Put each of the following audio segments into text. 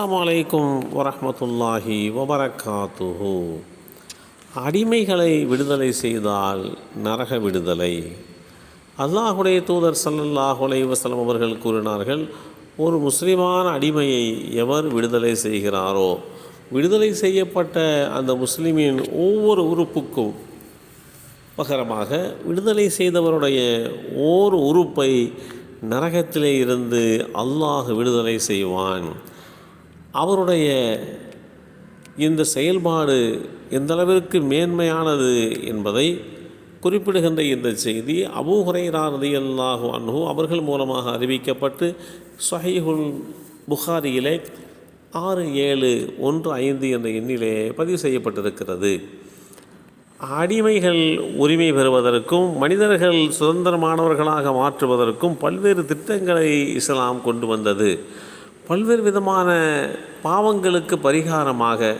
அஸ்ஸலாமு அலைக்கும் வரமத்துல்லாஹி வபரகாத்துஹு. அடிமைகளை விடுதலை செய்தால் நரக விடுதலை. அல்லாஹுடைய தூதர் ஸல்லல்லாஹு அலைஹி அவர்கள் கூறினார்கள் ஒரு முஸ்லிமான அடிமையை எவர் விடுதலை செய்கிறாரோ? விடுதலை செய்யப்பட்ட அந்த முஸ்லிமின் ஒவ்வொரு உறுப்புக்கும் பகரமாக விடுதலை செய்தவருடைய ஓர் உறுப்பை நரகத்திலே இருந்து அல்லாஹ் விடுதலை செய்வான். அவருடைய இந்த செயல்பாடு எந்தளவிற்கு மேன்மையானது என்பதை குறிப்பிடுகின்ற இந்த செய்தி அபூ ஹுரைரா அன்ஹு அவர்கள் மூலமாக அறிவிக்கப்பட்டு சஹீஹுல் புகாரியிலே ஆறு ஏழு ஒன்று ஐந்து என்ற எண்ணிலே பதிவு செய்யப்பட்டிருக்கிறது. அடிமைகள் உரிமை பெறுவதற்கும் மனிதர்கள் சுதந்திரமானவர்களாக மாற்றுவதற்கும் பல்வேறு திட்டங்களை இஸ்லாம் கொண்டு வந்தது. பல்வேறு விதமான பாவங்களுக்கு பரிகாரமாக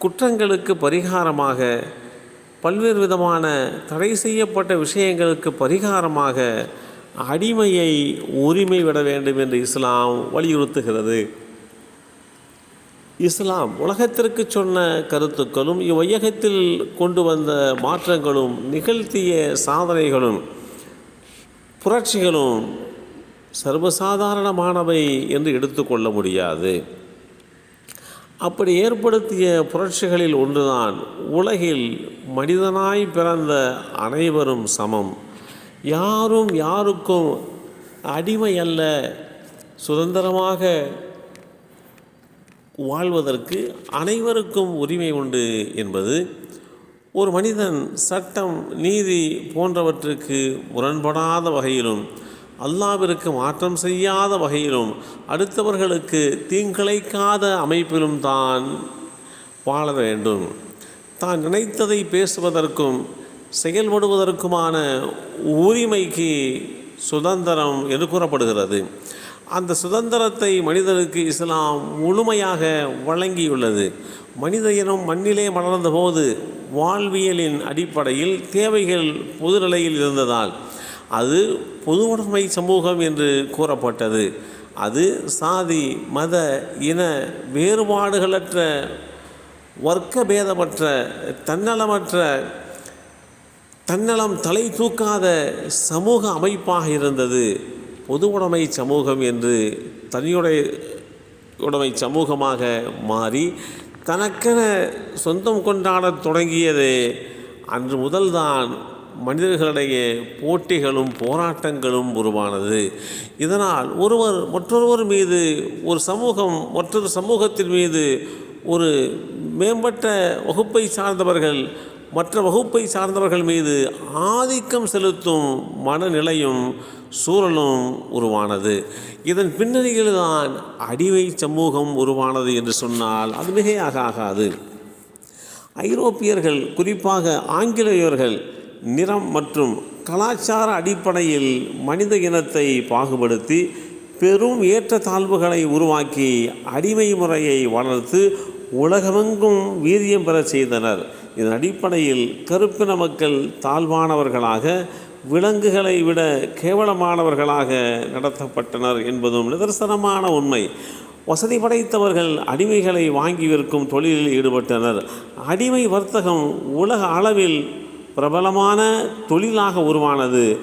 குற்றங்களுக்கு பரிகாரமாக பல்வேறு விதமான தடை செய்யப்பட்ட விஷயங்களுக்கு பரிகாரமாக அடிமையை உரிமை விட வேண்டும் என்று இஸ்லாம் வலியுறுத்துகிறது. இஸ்லாம் உலகத்திற்கு சொன்ன கருத்துக்களும் இவ்வையகத்தில் கொண்டு வந்த மாற்றங்களும் நிகழ்த்திய சாதனைகளும் புரட்சிகளும் சர்வசாதாரணமானவை என்று எடுத்துக்கொள்ள முடியாது. அப்படி ஏற்படுத்திய புரட்சிகளில் ஒன்றுதான் உலகில் மனிதனாய் பிறந்த அனைவரும் சமம். யாரும் யாருக்கும் அடிமை அல்ல. சுதந்திரமாக வாழ்வதற்கு அனைவருக்கும் உரிமை உண்டு என்பது ஒரு மனிதன் சட்டம் நீதி போன்றவற்றுக்கு முரண்படாத வகையிலும் அல்லாவிற்கு மாற்றம் செய்யாத வகையிலும் அடுத்தவர்களுக்கு தீங்கிழைக்காத அமைப்பிலும் தான் வாழ வேண்டும். தான் நினைத்ததை பேசுவதற்கும் செயல்படுவதற்குமான உரிமைக்கு சுதந்திரம் என்று கூறப்படுகிறது. அந்த சுதந்திரத்தை மனிதனுக்கு இஸ்லாம் முழுமையாக வழங்கியுள்ளது. மனித இனம் மண்ணிலே மலர்ந்தபோது வாழ்வியலின் அடிப்படையில் தேவைகள் பொதுநிலையில் இருந்ததால் அது பொதுவுடைமை சமூகம் என்று கூறப்பட்டது. அது சாதி மத இன வேறுபாடுகளற்ற வர்க்க பேதமற்ற தன்னலமற்ற தன்னலம் தலை தூக்காத சமூக அமைப்பாக இருந்தது. பொது உடைமை சமூகம் என்று தனியுடைய உடைமை சமூகமாக மாறி தனக்கென சொந்தம் கொண்டாடத் தொடங்கியது. அன்று முதல்தான் மனிதர்களிடையே போட்டிகளும் போராட்டங்களும் உருவானது. இதனால் ஒருவர் மற்றொருவர் மீது ஒரு சமூகம் மற்றொரு சமூகத்தின் மீது ஒரு மேம்பட்ட வகுப்பை சார்ந்தவர்கள் மற்ற வகுப்பை சார்ந்தவர்கள் மீது ஆதிக்கம் செலுத்தும் மனநிலையும் சூழலும் உருவானது. இதன் பின்னணியில் தான் சமூகம் உருவானது என்று சொன்னால் அது மிகையாக ஆகாது. ஐரோப்பியர்கள் குறிப்பாக ஆங்கிலேயர்கள் நிறம் மற்றும் கலாச்சார அடிப்படையில் மனித இனத்தை பாகுபடுத்தி பெரும் ஏற்றத்தாழ்வுகளை உருவாக்கி அடிமை முறையை வளர்த்து உலகமெங்கும் வீரியம் பெறச் செய்தனர். இதன் அடிப்படையில் கருப்பின மக்கள் தாழ்வானவர்களாக விலங்குகளை விட கேவலமானவர்களாக நடத்தப்பட்டனர் என்பதும் நிதர்சனமான உண்மை. வசதி படைத்தவர்கள் அடிமைகளை வாங்கி விற்கும் தொழிலில் ஈடுபட்டனர். அடிமை வர்த்தகம் உலக அளவில் பிரபலமான தொழிலாக உருவானது.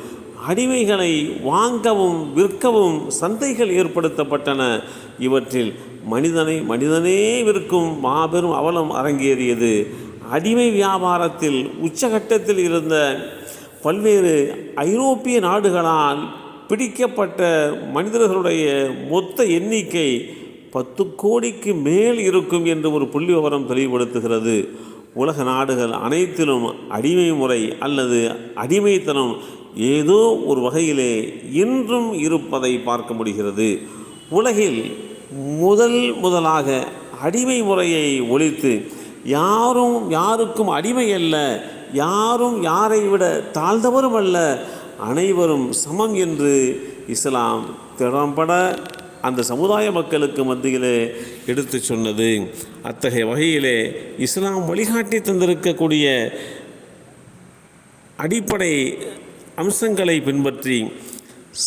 அடிமைகளை வாங்கவும் விற்கவும் சந்தைகள் ஏற்படுத்தப்பட்டன. இவற்றில் மனிதனை மனிதனே விற்கும் மாபெரும் அவலம் அரங்கேறியது. அடிமை வியாபாரத்தில் உச்சகட்டத்தில் இருந்த பல்வேறு ஐரோப்பிய நாடுகளால் பிடிக்கப்பட்ட மனிதர்களுடைய மொத்த எண்ணிக்கை பத்து கோடிக்கு மேல் இருக்கும் என்று ஒரு புள்ளி விவரம் தெளிவுபடுத்துகிறது. உலக நாடுகள் அனைத்திலும் அடிமை முறை அல்லது அடிமைத்தனம் ஏதோ ஒரு வகையிலே இன்றும் இருப்பதை பார்க்க முடிகிறது. உலகில் முதல் முதலாக அடிமை முறையை ஒழித்து யாரும் யாருக்கும் அடிமை அல்ல யாரும் யாரை விட தாழ்ந்தவரும் அல்ல அனைவரும் சமம் என்று இஸ்லாம் திறம்பட அந்த சமுதாய மக்களுக்கு மத்தியிலே எடுத்து சொன்னது. அத்தகைய வகையிலே இஸ்லாம் வழிகாட்டி தந்திருக்கக்கூடிய அடிப்படை அம்சங்களை பின்பற்றி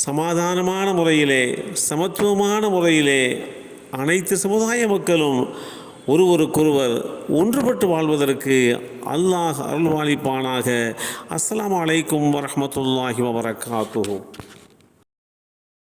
சமாதானமான முறையிலே சமத்துவமான முறையிலே அனைத்து சமுதாய மக்களும் ஒருவருக்கொருவர் ஒன்றுபட்டு வாழ்வதற்கு அல்லாஹ் அருள்வாளிப்பானாக அஸ்லாம் அலைக்கும் வரமத்துல்லாஹி வபரகாத்துஹு.